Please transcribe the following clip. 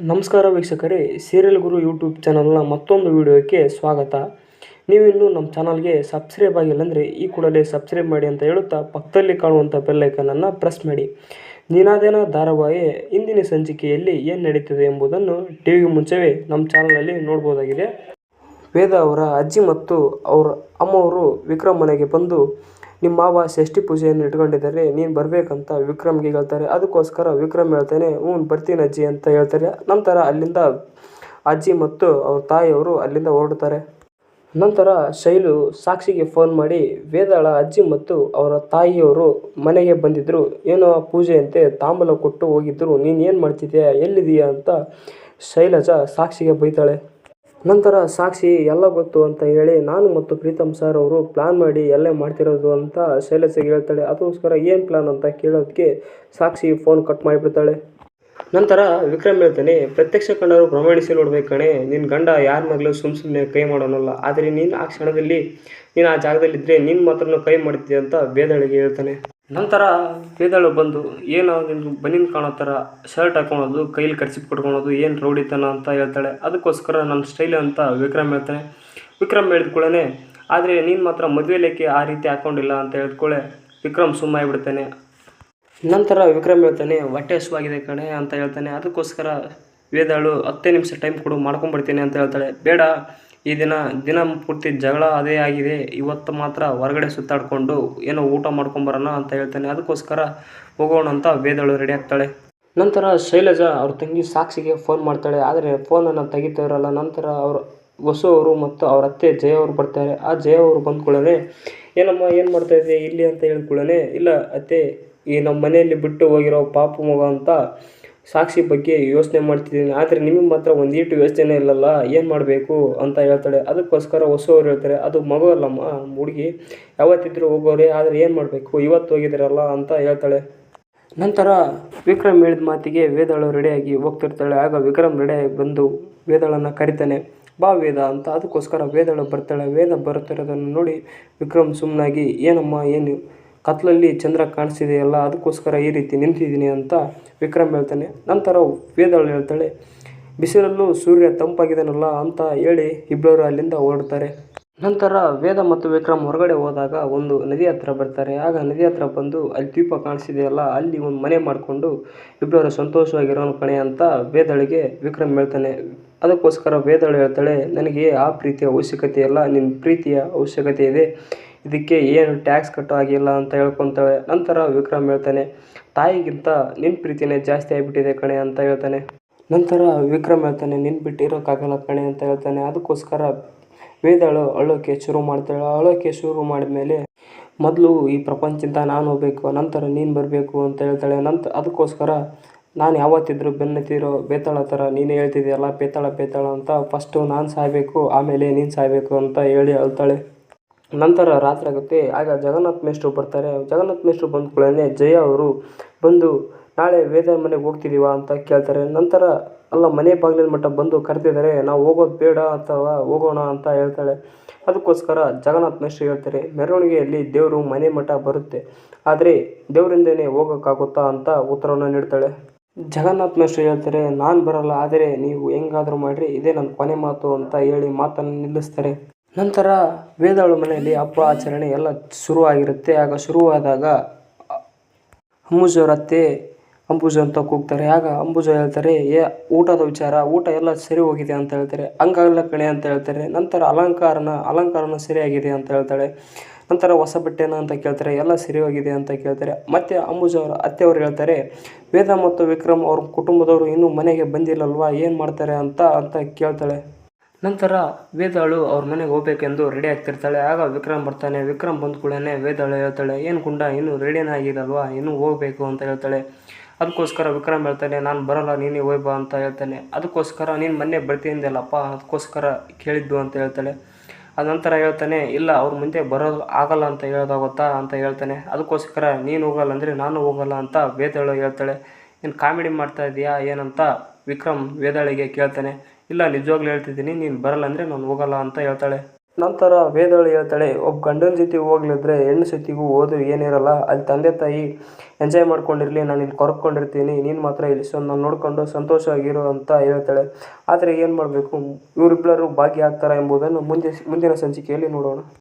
ನಮಸ್ಕಾರ ವೀಕ್ಷಕರೇ, ಸೀರಿಯಲ್ ಗುರು ಯೂಟ್ಯೂಬ್ ಚಾನಲ್ನ ಮತ್ತೊಂದು ವಿಡಿಯೋಕ್ಕೆ ಸ್ವಾಗತ. ನೀವಿನ್ನೂ ನಮ್ಮ ಚಾನಲ್ಗೆ ಸಬ್ಸ್ಕ್ರೈಬ್ ಆಗಿಲ್ಲ ಅಂದರೆ ಈ ಕೂಡಲೇ ಸಬ್ಸ್ಕ್ರೈಬ್ ಮಾಡಿ ಅಂತ ಹೇಳುತ್ತಾ ಪಕ್ಕದಲ್ಲಿ ಕಾಣುವಂಥ ಬೆಲ್ಲೈಕನನ್ನು ಪ್ರೆಸ್ ಮಾಡಿ. ನೀನಾದೇನ ಧಾರಾವಾಹಿ ಇಂದಿನ ಸಂಚಿಕೆಯಲ್ಲಿ ಏನು ನಡೀತಿದೆ ಎಂಬುದನ್ನು ಟಿ ವಿಗೆ ಮುಂಚೆವೇ ನಮ್ಮ ಚಾನಲಲ್ಲಿ ನೋಡ್ಬೋದಾಗಿದೆ. ವೇದ ಅವರ ಅಜ್ಜಿ ಮತ್ತು ಅವರ ಅಮ್ಮವರು ವಿಕ್ರಮ್ ಮನೆಗೆ ಬಂದು ನಿಮ್ಮ ಮಾವ ಷಷ್ಠಿ ಪೂಜೆಯನ್ನು ಇಟ್ಕೊಂಡಿದ್ದಾರೆ, ನೀನು ಬರಬೇಕಂತ ವಿಕ್ರಮ್ಗೆ ಹೇಳ್ತಾರೆ. ಅದಕ್ಕೋಸ್ಕರ ವಿಕ್ರಮ್ ಹೇಳ್ತಾನೆ, ಹ್ಞೂ, ಬರ್ತೀನಿ ಅಜ್ಜಿ ಅಂತ ಹೇಳ್ತಾರೆ. ನಂತರ ಅಲ್ಲಿಂದ ಅಜ್ಜಿ ಮತ್ತು ಅವ್ರ ತಾಯಿಯವರು ಅಲ್ಲಿಂದ ಹೊರಡ್ತಾರೆ. ನಂತರ ಶೈಲು ಸಾಕ್ಷಿಗೆ ಫೋನ್ ಮಾಡಿ, ವೇದಾಳ, ಅಜ್ಜಿ ಮತ್ತು ಅವರ ತಾಯಿಯವರು ಮನೆಗೆ ಬಂದಿದ್ದರು ಏನೋ ಪೂಜೆಯಂತೆ ತಾಂಬೂಲ ಕೊಟ್ಟು ಹೋಗಿದ್ದರು ನೀನು ಏನು ಮಾಡ್ತಿದ್ಯಾ? ಎಲ್ಲಿದೆಯಾ ಅಂತ ಶೈಲಜಾ ಸಾಕ್ಷಿಗೆ ಬೈತಾಳೆ. ನಂತರ ಸಾಕ್ಷಿ, ಎಲ್ಲ ಗೊತ್ತು ಅಂತ ಹೇಳಿ ನಾನು ಮತ್ತು ಪ್ರೀತಮ್ ಸರ್ ಅವರು ಪ್ಲಾನ್ ಮಾಡಿ ಎಲ್ಲೇ ಮಾಡ್ತಿರೋದು ಅಂತ ಶೈಲಸಿಗೆ ಹೇಳ್ತಾಳೆ. ಅದಕ್ಕೋಸ್ಕರ ಏನು ಪ್ಲಾನ್ ಅಂತ ಕೇಳೋದಕ್ಕೆ ಸಾಕ್ಷಿ ಫೋನ್ ಕಟ್ ಮಾಡಿಬಿಡ್ತಾಳೆ. ನಂತರ ವಿಕ್ರಮ್ ಹೇಳ್ತಾನೆ, ಪ್ರತ್ಯಕ್ಷ ಕಂಡರು ಪ್ರಮಾಣಿಸಿ ನೋಡ್ಬೇಕು ಕಣೆ. ನಿನ್ನ ಗಂಡ ಯಾರ ಮಗಳು ಸುಮ್ಮ ಸುಮ್ಮನೆ ಕೈ ಮಾಡೋನಲ್ಲ. ಆದರೆ ನೀನು ಆ ಕ್ಷಣದಲ್ಲಿ, ನೀನು ಆ ಜಾಗದಲ್ಲಿದ್ದರೆ ನಿನ್ನ ಮಾತ್ರ ಕೈ ಮಾಡ್ತೀಯ ಅಂತ ಬೇದಳಿಗೆ ಹೇಳ್ತಾನೆ. ನಂತರ ವೇದಳು ಬಂದು, ಏನು ನಿನ್ನ ಬನಿನ್ ಕಾಣೋ ಥರ ಶರ್ಟ್ ಹಾಕೊಳೋದು, ಕೈಲಿ ಕರ್ಚಿಪ್ ಕೊಟ್ಕೊಳೋದು, ಏನು ರೌಡಿತನ ಅಂತ ಹೇಳ್ತಾಳೆ. ಅದಕ್ಕೋಸ್ಕರ ನನ್ನ ಸ್ಟೈಲ್ ಅಂತ ವಿಕ್ರಮ್ ಹೇಳ್ತಾನೆ. ವಿಕ್ರಮ್ ಹೇಳಿದ್ಕೊಳ್ಳೆ ಆದರೆ ನೀನು ಮಾತ್ರ ಮದುವೆಲೇಕೆ ಆ ರೀತಿ ಹಾಕ್ಕೊಂಡಿಲ್ಲ ಅಂತ ಹೇಳ್ಕೊಳ್ಳೆ ವಿಕ್ರಮ್ ಸುಮ್ಮನೆ ನಂತರ ವಿಕ್ರಮ್ ಹೇಳ್ತಾನೆ ಹೊಟ್ಟೆ ಹಸುವಾಗಿದೆ ಕಣೆ ಅಂತ ಹೇಳ್ತಾನೆ. ಅದಕ್ಕೋಸ್ಕರ ವೇದಾಳು ಹತ್ತೇ ನಿಮಿಷ ಟೈಮ್ ಕೊಡು, ಮಾಡ್ಕೊಂಡ್ಬಿಡ್ತೀನಿ ಅಂತ ಹೇಳ್ತಾಳೆ. ಬೇಡ ಈ ದಿನ ದಿನ ಪೂರ್ತಿ ಜಗಳ ಅದೇ ಆಗಿದೆ. ಇವತ್ತು ಮಾತ್ರ ಹೊರಗಡೆ ಸುತ್ತಾಡಿಕೊಂಡು ಏನೋ ಊಟ ಮಾಡ್ಕೊಂಬರೋಣ ಅಂತ ಹೇಳ್ತಾನೆ. ಅದಕ್ಕೋಸ್ಕರ ಹೋಗೋಣ ಅಂತ ವೇದಳು ರೆಡಿ ಆಗ್ತಾಳೆ. ನಂತರ ಶೈಲಜಾ ಅವ್ರ ತಂಗಿ ಸಾಕ್ಷಿಗೆ ಫೋನ್ ಮಾಡ್ತಾಳೆ. ಆದರೆ ಫೋನನ್ನು ತೆಗಿತಾ ಇರಲ್ಲ. ನಂತರ ಅವರು, ವಸು ಅವರು ಮತ್ತು ಅವರ ಅತ್ತೆ ಜಯ ಅವರು ಬರ್ತಾರೆ. ಆ ಜಯ ಅವರು ಬಂದ್ಕೊಳ್ಳೆ ಏನಮ್ಮ, ಏನು ಮಾಡ್ತಾ ಇದ್ದೆ ಇಲ್ಲಿ ಅಂತ ಹೇಳ್ಕೊಳ್ಳೆ ಇಲ್ಲ ಅತ್ತೆ, ಈ ನಮ್ಮ ಮನೆಯಲ್ಲಿ ಬಿಟ್ಟು ಹೋಗಿರೋ ಪಾಪು ಮಗ ಅಂತ ಸಾಕ್ಷಿ ಬಗ್ಗೆ ಯೋಚನೆ ಮಾಡ್ತಿದ್ದೀನಿ. ಆದರೆ ನಿಮಗೆ ಮಾತ್ರ ಒಂದೀಟು ಯೋಚನೆ ಇಲ್ಲಲ್ಲ? ಏನು ಮಾಡಬೇಕು ಅಂತ ಹೇಳ್ತಾಳೆ. ಅದಕ್ಕೋಸ್ಕರ ಹೊಸವ್ರು ಹೇಳ್ತಾರೆ, ಅದು ಮಗು ಅಲ್ಲಮ್ಮ, ಹುಡುಗಿ. ಯಾವತ್ತಿದ್ರೂ ಹೋಗೋರೆ, ಆದರೆ ಏನು ಮಾಡಬೇಕು? ಇವತ್ತು ಹೋಗಿದ್ದಾರಲ್ಲ ಅಂತ ಹೇಳ್ತಾಳೆ. ನಂತರ ವಿಕ್ರಮ್ ಹೇಳಿದ ಮಾತಿಗೆ ವೇದಾಳು ರೆಡಿಯಾಗಿ ಹೋಗ್ತಿರ್ತಾಳೆ. ಆಗ ವಿಕ್ರಮ್ ರೆಡಿಯಾಗಿ ಬಂದು ವೇದಾಳನ್ನು ಕರಿತಾನೆ. ಬಾ ವೇದ ಅಂತ. ಅದಕ್ಕೋಸ್ಕರ ವೇದಳು ಬರ್ತಾಳೆ. ವೇದ ಬರುತ್ತಿರೋದನ್ನು ನೋಡಿ ವಿಕ್ರಮ್ ಸುಮ್ಮನಾಗಿ ಏನಮ್ಮ, ಏನು? ಕತ್ಲಲ್ಲಿ ಚಂದ್ರ ಕಾಣಿಸಿದೆಯಲ್ಲ ಅದಕ್ಕೋಸ್ಕರ ಈ ರೀತಿ ನಿಂತಿದ್ದೀನಿ ಅಂತ ವಿಕ್ರಮ್ ಹೇಳ್ತಾನೆ. ನಂತರ ವೇದಳು ಹೇಳ್ತಾಳೆ, ಬಿಸಿಲಲ್ಲೂ ಸೂರ್ಯ ತಂಪಾಗಿದ್ದಾನಲ್ಲ ಅಂತ ಹೇಳಿ ಇಬ್ಬರು ಅಲ್ಲಿಂದ ಹೊರಡ್ತಾರೆ. ನಂತರ ವೇದ ಮತ್ತು ವಿಕ್ರಮ್ ಹೊರಗಡೆ ಹೋದಾಗ ಒಂದು ನದಿ ಹತ್ರ ಬರ್ತಾರೆ. ಆಗ ನದಿ ಹತ್ರ ಬಂದು ಅಲ್ಲಿ ದ್ವೀಪ ಕಾಣಿಸಿದೆಯಲ್ಲ ಅಲ್ಲಿ ಒಂದು ಮನೆ ಮಾಡಿಕೊಂಡು ಇಬ್ಬರು ಸಂತೋಷವಾಗಿರೋನು ಕಣೆ ಅಂತ ವೇದಳಿಗೆ ವಿಕ್ರಮ್ ಹೇಳ್ತಾನೆ. ಅದಕ್ಕೋಸ್ಕರ ವೇದಳು ಹೇಳ್ತಾಳೆ, ನನಗೆ ಆ ಪ್ರೀತಿಯ ಅವಶ್ಯಕತೆ ಇಲ್ಲ ನಿನ್ನ ಪ್ರೀತಿಯ ಅವಶ್ಯಕತೆ ಇದೆ. ಇದಕ್ಕೆ ಏನು ಟ್ಯಾಕ್ಸ್ ಕಟ್ಟೋ ಆಗಿಲ್ಲ ಅಂತ ಹೇಳ್ಕೊತಾಳೆ. ನಂತರ ವಿಕ್ರಮ್ ಹೇಳ್ತಾನೆ, ತಾಯಿಗಿಂತ ನಿನ್ನ ಪ್ರೀತಿನೇ ಜಾಸ್ತಿ ಆಗಿಬಿಟ್ಟಿದೆ ಕಣೆ ಅಂತ ಹೇಳ್ತಾನೆ. ನಂತರ ವಿಕ್ರಮ್ ಹೇಳ್ತಾನೆ ನಿನ್ನ ಬಿಟ್ಟು ಇರೋಕ್ಕಾಗಲ್ಲ ಕಣೆ ಅಂತ ಹೇಳ್ತಾನೆ. ಅದಕ್ಕೋಸ್ಕರ ವೇದಾಳು ಅಳೋಕೆ ಶುರು ಮಾಡ್ತಾಳೆ. ಅಳೋಕೆ ಶುರು ಮಾಡಿದ್ಮೇಲೆ ಮೊದಲು ಈ ಪ್ರಪಂಚದಿಂದ ನಾನು ಹೋಗ್ಬೇಕು, ನಂತರ ನೀನು ಬರಬೇಕು ಅಂತ ಹೇಳ್ತಾಳೆ. ನಂತ, ಅದಕ್ಕೋಸ್ಕರ ನಾನು ಯಾವತ್ತಿದ್ರೂ ಬೆನ್ನತ್ತಿರೋ ಬೇತಾಳ ಥರ ನೀನು ಹೇಳ್ತಿದ್ದೀಯಲ್ಲ ಬೇತಾಳ ಬೇತಾಳ ಅಂತ ಫಸ್ಟು ನಾನು ಸಾಯಬೇಕು, ಆಮೇಲೆ ನೀನು ಸಾಯಬೇಕು ಅಂತ ಹೇಳಿ ಅಳ್ತಾಳೆ. ನಂತರ ರಾತ್ರಿ ಆಗುತ್ತೆ. ಆಗ ಜಗನ್ನಾಥ್ ಮೇಷ್ಟ್ರು ಬರ್ತಾರೆ. ಜಗನ್ನಾಥ್ ಮೇಷ್ಟ್ರು ಬಂದ ಕೂಡಲೇ ಜಯ ಅವರು ಬಂದು, ನಾಳೆ ವೇದ ಮನೆಗೆ ಹೋಗ್ತಿದ್ದೀವಾ ಅಂತ ಕೇಳ್ತಾರೆ. ನಂತರ, ಅಲ್ಲ, ಮನೆ ಬಾಗಿಲಿನ ಮಟ್ಟ ಬಂದು ಕರೆದಿದ್ದಾರೆ. ನಾವು ಹೋಗೋದು ಬೇಡ ಅಥವಾ ಹೋಗೋಣ ಅಂತ ಹೇಳ್ತಾಳೆ. ಅದಕ್ಕೋಸ್ಕರ ಜಗನ್ನಾಥ್ ಮೇಷ್ಟ್ರು ಹೇಳ್ತಾರೆ, ಮೆರವಣಿಗೆಯಲ್ಲಿ ದೇವರು ಮನೆ ಮಠ ಬರುತ್ತೆ. ಆದರೆ ದೇವರಿಂದನೇ ಹೋಗೋಕ್ಕಾಗುತ್ತಾ? ಅಂತ ಉತ್ತರವನ್ನು ನೀಡ್ತಾಳೆ. ಜಗನ್ನಾಥ್ ಮೇಷ್ಟ್ರು ಹೇಳ್ತಾರೆ, ನಾನು ಬರಲ್ಲ. ಆದರೆ ನೀವು ಹೆಂಗಾದರೂ ಮಾಡಿರಿ. ಇದೇ ನನ್ನ ಕೊನೆ ಮಾತು ಅಂತ ಹೇಳಿ ಮಾತನ್ನು ನಿಲ್ಲಿಸ್ತಾರೆ. ನಂತರ ವೇದಾಳು ಮನೆಯಲ್ಲಿ ಹಬ್ಬ ಆಚರಣೆ ಎಲ್ಲ ಶುರುವಾಗಿರುತ್ತೆ. ಆಗ ಶುರುವಾದಾಗ ಅಂಬುಜವ್ರ ಅತ್ತೆ ಅಂಬುಜ ಅಂತ ಕೂಗ್ತಾರೆ. ಆಗ ಅಂಬುಜ ಹೇಳ್ತಾರೆ, ಏ, ಊಟದ ವಿಚಾರ, ಊಟ ಎಲ್ಲ ಸರಿ ಹೋಗಿದೆ ಅಂತ ಹೇಳ್ತಾರೆ. ಹಂಗಾಗಲ್ಲ ಕಣೆ ಅಂತ ಹೇಳ್ತಾರೆ. ನಂತರ ಅಲಂಕಾರನ ಅಲಂಕಾರನ ಸರಿಯಾಗಿದೆ ಅಂತ ಹೇಳ್ತಾಳೆ. ನಂತರ ಹೊಸ ಬಟ್ಟೆನ ಅಂತ ಕೇಳ್ತಾರೆ. ಎಲ್ಲ ಸರಿ ಹೋಗಿದೆ ಅಂತ ಕೇಳ್ತಾರೆ. ಮತ್ತು ಅವರ ಅತ್ತೆಯವರು ಹೇಳ್ತಾರೆ, ವೇದ ಮತ್ತು ವಿಕ್ರಮ್ ಅವ್ರ ಕುಟುಂಬದವರು ಇನ್ನೂ ಮನೆಗೆ ಬಂದಿಲ್ಲಲ್ವಾ? ಏನು ಮಾಡ್ತಾರೆ ಅಂತ ಅಂತ ಕೇಳ್ತಾಳೆ. ನಂತರ ವೇದಾಳು ಅವ್ರ ಮನೆಗೆ ಹೋಗ್ಬೇಕೆಂದು ರೆಡಿ ಆಗ್ತಿರ್ತಾಳೆ. ಆಗ ವಿಕ್ರಮ್ ಬರ್ತಾನೆ. ವಿಕ್ರಮ್ ಬಂದ ಕೂಡಲೇ ವೇದಾಳು ಹೇಳ್ತಾಳೆ, ಏನು ಗುಂಡ ಇನ್ನೂ ರೆಡಿನೇ ಆಗಿರಲ್ವಾ? ಇನ್ನೂ ಹೋಗಬೇಕು ಅಂತ ಹೇಳ್ತಾಳೆ. ಅದಕ್ಕೋಸ್ಕರ ವಿಕ್ರಮ್ ಹೇಳ್ತಾನೆ, ನಾನು ಬರೋಲ್ಲ, ನೀನೇ ಹೋಯ್ ಬಾ ಅಂತ ಹೇಳ್ತಾನೆ. ಅದಕ್ಕೋಸ್ಕರ ನೀನು ಮೊನ್ನೆ ಬರ್ತಿದ್ದಲ್ಲಪ್ಪ ಅದಕ್ಕೋಸ್ಕರ ಕೇಳಿದ್ದು ಅಂತ ಹೇಳ್ತಾಳೆ. ಅದ ನಂತರ ಹೇಳ್ತಾನೆ, ಇಲ್ಲ, ಅವ್ರ ಮುಂದೆ ಬರೋದು ಆಗಲ್ಲ ಅಂತ ಹೇಳೋದಾಗುತ್ತಾ ಅಂತ ಹೇಳ್ತಾನೆ. ಅದಕ್ಕೋಸ್ಕರ ನೀನು ಹೋಗಲ್ಲ ಅಂದರೆ ನಾನು ಹೋಗಲ್ಲ ಅಂತ ವೇದಾಳು ಹೇಳ್ತಾಳೆ. ನೀನು ಕಾಮಿಡಿ ಮಾಡ್ತಾ ಇದೀಯಾ? ಏನಂತ? ವಿಕ್ರಮ್ ವೇದಾಳಿಗೆ ಕೇಳ್ತಾನೆ. ಇಲ್ಲ, ನಿಜವಾಗ್ಲೂ ಹೇಳ್ತಿದ್ದೀನಿ, ನೀನು ಬರಲ್ಲ ಅಂದರೆ ನಾನು ಹೋಗಲ್ಲ ಅಂತ ಹೇಳ್ತಾಳೆ. ನಂತರ ವೇದಳು ಹೇಳ್ತಾಳೆ, ಒಬ್ಬ ಗಂಡನ ಜೊತೆ ಹೋಗ್ಲಿದ್ರೆ ಹೆಣ್ಣು ಸತಿಗೂ ಓದು ಏನಿರಲ್ಲ, ಅಲ್ಲಿ ತಂದೆ ತಾಯಿ ಎಂಜಾಯ್ ಮಾಡ್ಕೊಂಡಿರಲಿ, ನಾನು ಇಲ್ಲಿ ಕೊರ್ಕೊಂಡಿರ್ತೀನಿ, ನೀನು ಮಾತ್ರ ಇಲ್ಲಿ ಸೊ, ನಾನು ನೋಡಿಕೊಂಡು ಸಂತೋಷವಾಗಿರು ಅಂತ ಹೇಳ್ತಾಳೆ. ಆದರೆ ಏನು ಮಾಡಬೇಕು? ಇವರಿಬ್ಬರು ಭಾಗಿಯಾಗ್ತಾರೆ ಎಂಬುದನ್ನು ಮುಂದೆ, ಮುಂದಿನ ಸಂಚಿಕೆಯಲ್ಲಿ ನೋಡೋಣ.